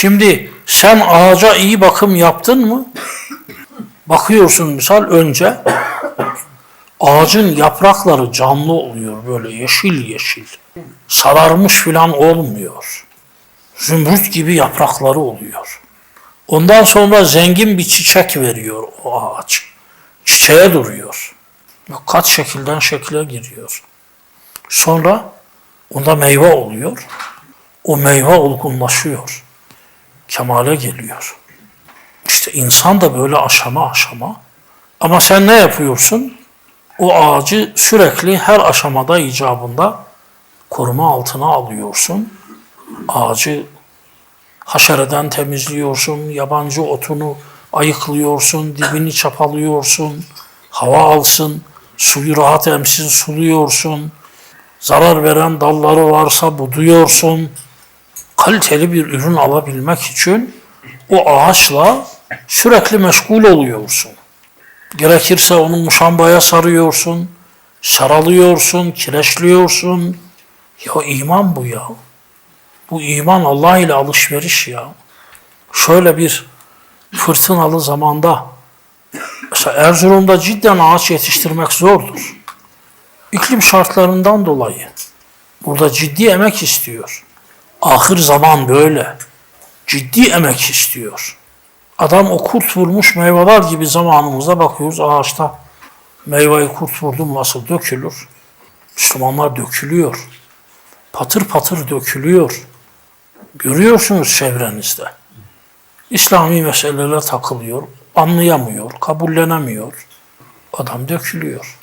Şimdi sen ağaca iyi bakım yaptın mı? Bakıyorsun misal önce ağacın yaprakları canlı oluyor böyle yeşil yeşil. Sararmış filan olmuyor. Zümrüt gibi yaprakları oluyor. Ondan sonra zengin bir çiçek veriyor o ağaç. Çiçeğe duruyor. Kaç şekilden şekle giriyor. Sonra onda meyve oluyor. O meyve olgunlaşıyor. Kemale geliyor. İşte insan da böyle aşama aşama. Ama sen ne yapıyorsun? O ağacı sürekli her aşamada icabında koruma altına alıyorsun. Ağacı haşereden temizliyorsun, yabancı otunu ayıklıyorsun, dibini çapalıyorsun, hava alsın, suyu rahat emsin suluyorsun, zarar veren dalları varsa buduyorsun. Kaliteli bir ürün alabilmek için o ağaçla sürekli meşgul oluyorsun. Gerekirse onu muşambaya sarıyorsun, saralıyorsun, kireçliyorsun. Ya iman bu ya. Bu iman Allah ile alışveriş ya. Şöyle bir fırtınalı zamanda mesela Erzurum'da cidden ağaç yetiştirmek zordur. İklim şartlarından dolayı. Burada ciddi emek istiyor. Ahir zaman böyle. Ciddi emek istiyor. Adam o kurt vurmuş meyveler gibi zamanımızda bakıyoruz ağaçta meyveyi kurt vurdu mu nasıl dökülür? Müslümanlar dökülüyor. Patır patır dökülüyor. Görüyorsunuz çevrenizde. İslami meselelere takılıyor, anlayamıyor, kabullenemiyor. Adam dökülüyor.